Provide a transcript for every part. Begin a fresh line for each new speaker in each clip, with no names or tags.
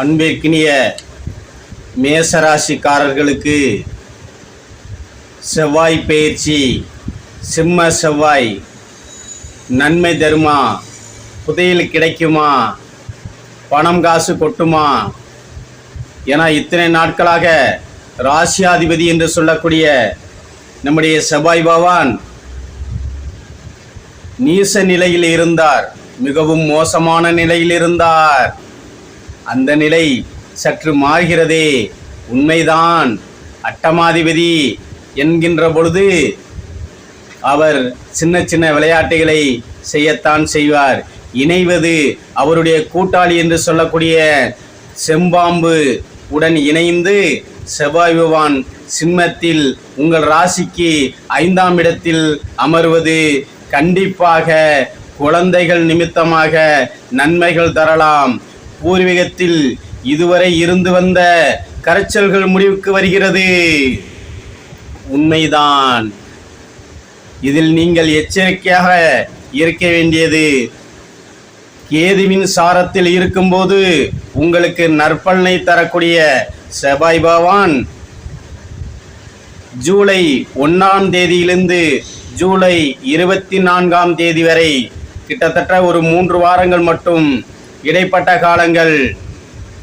அன்பிற்கினிய மேசராசிக்காரர்களுக்கு செவ்வாய் பயிற்சி சிம்ம செவ்வாய் நன்மை தருமா புதையல் கிடைக்குமா பணம் காசு கொட்டுமா என இத்தனை நாட்களாக ராசியாதிபதி என்று சொல்லக்கூடிய நம்முடைய செவ்வாய் பவான் நீச நிலையில் இருந்தார். மிகவும் மோசமான நிலையில் இருந்தார். அந்த நிலை சற்று மாறுகிறதே. உண்மைதான். அட்டமாதிபதி என்கின்ற பொழுது அவர் சின்ன சின்ன விளையாட்டுகளை செய்யத்தான் செய்வார். இணைவது அவருடைய கூட்டாளி என்று சொல்லக்கூடிய செம்பாம்பு உடன் இணைந்து செவ்வாய் பகவான் சிம்மத்தில் உங்கள் ராசிக்கு ஐந்தாம் இடத்தில் அமர்வது கண்டிப்பாக குழந்தைகள் நிமித்தமாக நன்மைகள் தரலாம். பூர்வீகத்தில் இதுவரை இருந்து வந்த கரைச்சல்கள் முடிவுக்கு வருகிறது. உண்மைதான். இதில் நீங்கள் எச்சரிக்கையாக இருக்க வேண்டியது கேதுவின் சாரத்தில் இருக்கும்போது உங்களுக்கு நற்பலனை தரக்கூடிய செபாய் பவான் ஜூலை ஒன்றாம் தேதியிலிருந்து ஜூலை இருபத்தி நான்காம் தேதி வரை கிட்டத்தட்ட ஒரு மூன்று வாரங்கள் மட்டும் இடைப்பட்ட காலங்கள்.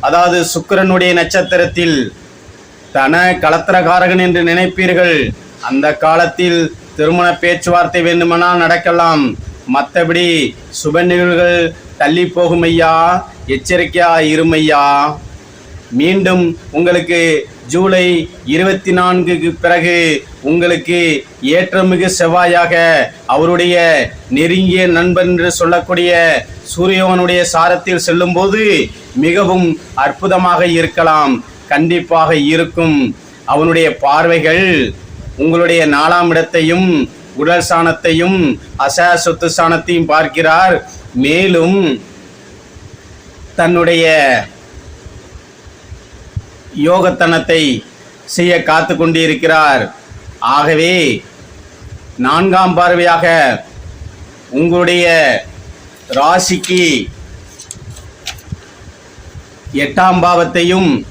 அதாவது சுக்கிரனுடைய நட்சத்திரத்தில் தன கலத்திரகாரகன் என்று நினைப்பீர்கள். அந்த காலத்தில் திருமண பேச்சுவார்த்தை வேண்டுமானால் நடக்கலாம். மற்றபடி சுப நிகழ்வுகள் தள்ளி போகும் ஐயா எச்சரிக்கையா இருமையா? மீண்டும் உங்களுக்கு ஜூலை இருபத்தி நான்குக்கு பிறகு உங்களுக்கு ஏற்றமிகு செவ்வாயாக அவருடைய நெருங்கிய நண்பன் என்று சொல்லக்கூடிய சூரியவனுடைய சாரத்தில் செல்லும்போது மிகவும் அற்புதமாக இருக்கலாம். கண்டிப்பாக இருக்கும். அவனுடைய பார்வைகள் உங்களுடைய நாலாம் இடத்தையும் உடல் சாணத்தையும் அசா சொத்து சாணத்தையும் பார்க்கிறார். மேலும் தன்னுடைய யோகத்தனத்தை செய்ய காத்து கொண்டிருக்கிறார் ஆகவே நான்காம் பார்வையாக உங்களுடைய ராசிக்கு எட்டாம் பாவத்தையும்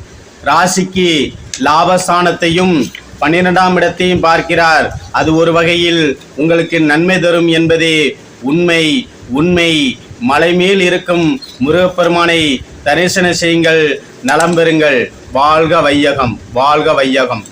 ராசிக்கு லாபஸ்தானத்தையும் பன்னிரெண்டாம் இடத்தையும் பார்க்கிறார். அது ஒரு வகையில் உங்களுக்கு நன்மை தரும் என்பதே உண்மை. உண்மை. மலை மேல் இருக்கும் முருகப்பெருமானை தரிசனம் செய்யுங்கள். நலம் பெறுங்கள். வாழ்க வையகம் வாழ்க வையகம்.